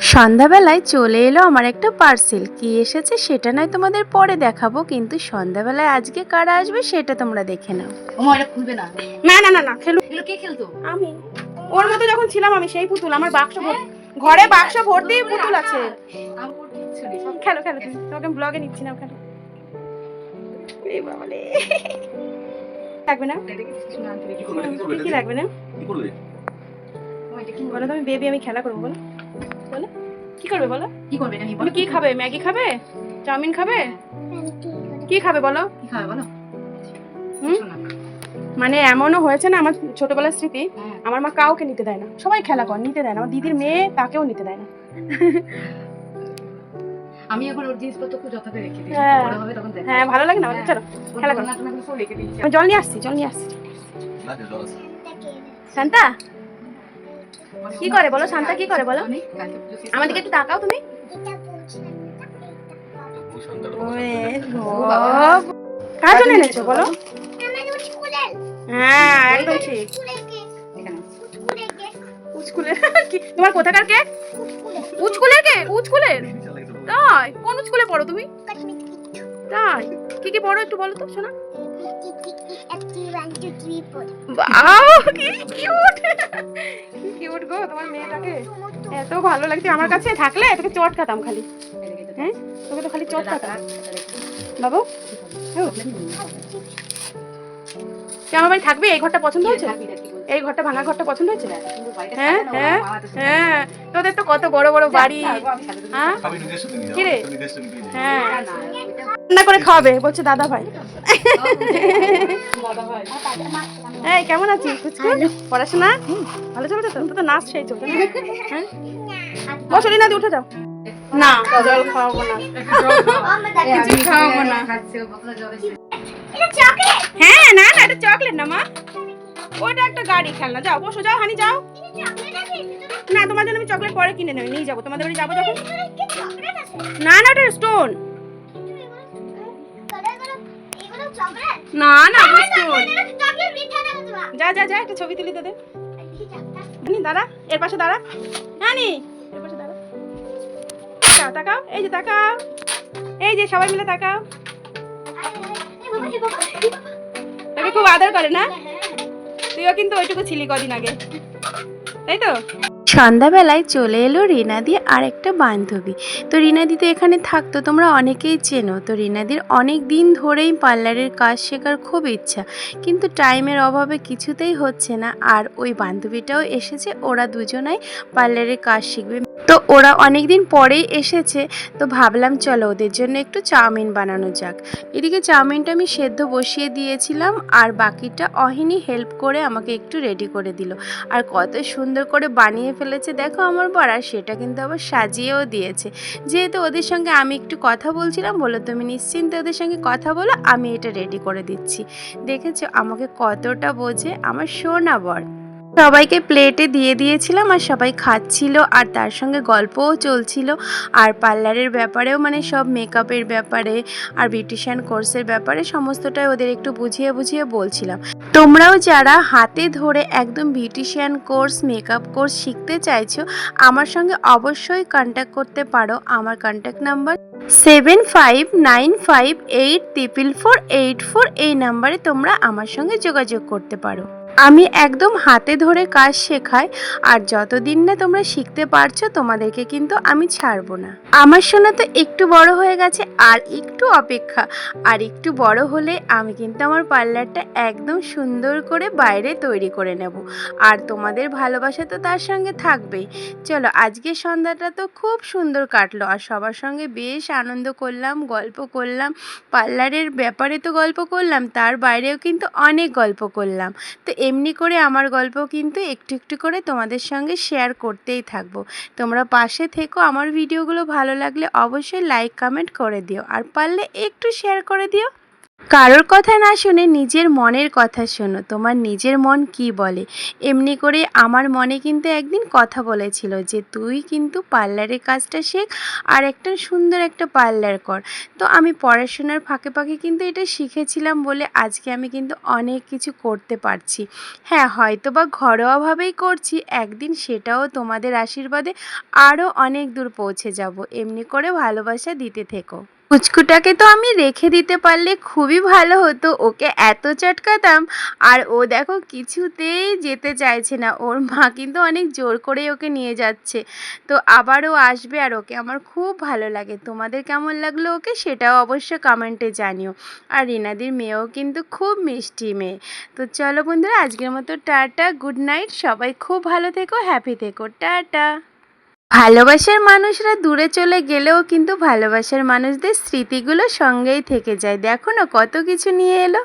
সন্ধ্যাবেলায় চলে এলো আমার একটা পার্সেল। কি এসেছে সেটা নয় তোমাদের পরে দেখাবো কিন্তু সন্ধ্যাবেলায় আজকে কারা আসবে সেটা তোমরা দেখে নাও। ওমা খুলবে না। না না না না খেলু। এগুলো কে খেলতো? আমি। ওর মতো যখন ছিলাম আমি সেই পুতুল আমার বাক্স ভর্তি ঘরে বাক্স ভর্তি পুতুল আছে। আমার ওর কিচ্ছু নেই সব খেলো খেলো তোমাকে ব্লগে নিচ্ছি না খেলো। এই বাবা রে। লাগবে না? কি লাগবে না? কি করবে? ওমা, বলো তুমি বেবি আমি খেলা করব বলো। কি করবে বলো? কি করবে এটা তুমি কি খাবে? ম্যাগি খাবে? চাউমিন খাবে? কি খাবে বলো? কি খাবে বলো? হুম? মানে এমনও হয়েছে না আমার ছোটবেলার স্মৃতি হ্যাঁ। আমার মা কাউকে নিতে দেয় না। সবাই খেলা কর নিতে দেয় না। আমার দিদির মেয়ে তাকেও নিতে দেয় না। আমি এখন ওর জিনিসপত্র খুব যত্ন রেখে দিই। হ্যাঁ। বড় হবে তখন দেখ হ্যাঁ ভালো লাগে না? চলো খেলা করো। জল নিয়ে আসছি জল নিয়ে আসছি। শান্তা কি করে বলো? শান্তা কি করে বলো? আমি কালকে পুজো শেষ আমার দিকে একটু তাকাও তুমি হ্যাঁ একদম ঠিক। কি? তোমার কোথাকার কেক উচকুলের তাই? কোন উচকুলে পড়ো তুমি? তাই। কি কি পড়ো একটু বলো তো, শোনা। বাহ কি কিউট কি কিউট গো তোমার মেয়েটাকে। এত ভালো লাগছে আমার কাছে। থাকলে তোকে চটকাতাম খালি। এই রেখে দাও। হ্যাঁ? তোকে তো খালি এটা চটকাতাম। বাবু তুই আমার বাড়ি থাকবি? এই ঘরটা পছন্দ হয়েছে? এই ঘরটা ভাঙা ঘরটা পছন্দ হয়েছে? হ্যাঁ হ্যাঁ। হ্যাঁ। তোদের তো কত বড় বড় বাড়ি। হ্যাঁ? কি রে? হ্যাঁ। রান্না করে খাওয়াবে বলছে দাদা ভাই। এই কেমন আছিস? পড়াশোনা? ভালো চলছে তো? তো তো নাচ সেই চলছে না? হ্যাঁ? উঠে যাও। না জল খাওয়াবো না। এই কিছু খাওয়াবো না। হ্যাঁ না না এটা চকলেট না মা। ওটা একটা গাড়ি খেলনা। যাও বসো যাও হানি যাও। না তোমার জন্য আমি চকলেট পরে কিনে নেব নিয়ে যাব। তোমাদের বাড়ি যাব যখন। না না ওটা স্টোন না না যা যা যা একটা ছবি তুলি তোদের হানি দাঁড়া এর পাশে দাঁড়া। হানি এর পাশে দাঁড়া। তাকাও তাকাও এই যে তাকাও। এই যে সবাই মিলে তাকাও। তোকে খুব আদর করে না? তুইও কিন্তু ওইটুকু ছিলি কদিন আগে। তাই তো? সন্ধ্যাবেলায় চলে এলো রিনাদি আর একটা বান্ধবী। তো রিনাদি তো এখানে থাকতো, তোমরা অনেকেই চেনো। তো রিনাদির অনেক দিন ধরেই পার্লারের কাজ শেখার খুব ইচ্ছা। কিন্তু টাইমের অভাবে কিছুতেই হচ্ছে না। আর ওই বান্ধবীটাও এসেছে, ওরা দুজনাই পার্লারের কাজ শিখবে। তো ওরা অনেক দিন পরেই এসেছে, তো ভাবলাম চলো ওদের জন্য একটু চাউমিন বানানো যাক। এদিকে চাউমিনটা আমি সেদ্ধ বসিয়ে দিয়েছিলাম, আর বাকিটা অহিনী হেল্প করে আমাকে একটু রেডি করে দিল। আর কত সুন্দর করে বানিয়ে ফেলেছে। দেখো আমার বর, আর সেটা কিন্তু আবার সাজিয়েও দিয়েছে। যেহেতু ওদের সঙ্গে আমি একটু কথা বলছিলাম বলো তুমি নিশ্চিন্তে ওদের সঙ্গে কথা বলো, আমি এটা রেডি করে দিচ্ছি। দেখেছ? আমাকে কতটা বোঝে। আমার সোনা বর। সবাইকে প্লেটে দিয়ে দিয়েছিলাম আর সবাই খাচ্ছিল আর তার সঙ্গে গল্পও চলছিল আর পার্লারের ব্যাপারেও মানে সব মেকআপের ব্যাপারে আর বিউটিশিয়ান কোর্সের ব্যাপারে সমস্তটাই ওদের একটু বুঝিয়ে বুঝিয়ে বলছিলাম। তোমরাও যারা হাতে ধরে একদম বিউটিশিয়ান কোর্স মেকআপ কোর্স শিখতে চাইছো, আমার সঙ্গে অবশ্যই কন্ট্যাক্ট করতে পারো। আমার contact number seven five nine five eight triple four eight four এই নাম্বারে তোমরা আমার সঙ্গে যোগাযোগ করতে পারো। আমি একদম হাতে ধরে কাজ শেখাই, আর যতদিন না তোমরা শিখতে পারছ, তোমাদেরকে কিন্তু আমি ছাড়বো না। আমার সোনা তো একটু বড় হয়ে গেছে, আর একটু অপেক্ষা। আর একটু বড় হলে আমি কিন্তু আমার পার্লারটা একদম সুন্দর করে বাইরে তৈরি করে নেব। আর তোমাদের ভালোবাসা তো তার সঙ্গে থাকবেই। চলো, আজকে সন্ধ্যাটা তো খুব সুন্দর কাটলো, আর সবার সঙ্গে বেশ আনন্দ করলাম, গল্প করলাম। পার্লারের ব্যাপারে তো গল্প করলাম, তার বাইরেও কিন্তু অনেক গল্প করলাম। তো এমনি করে আমার গল্প কিন্তু একটু একটু করে তোমাদের সঙ্গে শেয়ার করতেই থাকব। তোমরা পাশে থেকো, আমার ভিডিওগুলো ভালো লাগলে অবশ্যই লাইক কমেন্ট করে দিও। আর পারলে একটু শেয়ার করে দিও। কারোর কথা না শুনে নিজের মনের কথা শোনো। তোমার নিজের মন কি বলে? এমনি করে আমার মনে কিন্তু একদিন কথা বলেছিল যে, তুই কিন্তু পার্লারের কাজটা শেখ আর একটা সুন্দর একটা পার্লার কর। তো আমি পড়াশোনার ফাঁকে ফাঁকে কিন্তু এটা শিখেছিলাম বলে আজকে আমি কিন্তু অনেক কিছু করতে পারছি। হ্যাঁ হয়তো বা ঘরোয়াভাবেই করছি, একদিন সেটাও তোমাদের আশীর্বাদে আরও অনেক দূর পৌঁছে যাব। এমনি করে ভালোবাসা দিতে থেকো। পুচকুটাকে তো আমি রেখে দিতে পারলে খুবই ভালো হতো। ওকে এত চটকাতাম আর ও দেখো কিছুতেই যেতে চাইছে না। ওর মা কিন্তু অনেক জোর করেই ওকে নিয়ে যাচ্ছে। তো আবারও আসবে আর ওকে আমার খুব ভালো লাগে। তোমাদের কেমন লাগল ওকে সেটাও অবশ্য কমেন্টে জানিও। আর রিনাদির মেয়েও কিন্তু খুব মিষ্টি মেয়ে। তো চলো বন্ধুরা, আজকের মতো টাটা, গুড নাইট। সবাই খুব ভালো থেকো, হ্যাপি থেকো। টাটা। ভালোবাসার মানুষরা দূরে চলে গেলেও কিন্তু ভালোবাসার মানুষদের স্মৃতিগুলো সঙ্গেই থেকে যায়। দেখো না কত কিছু নিয়ে এলো।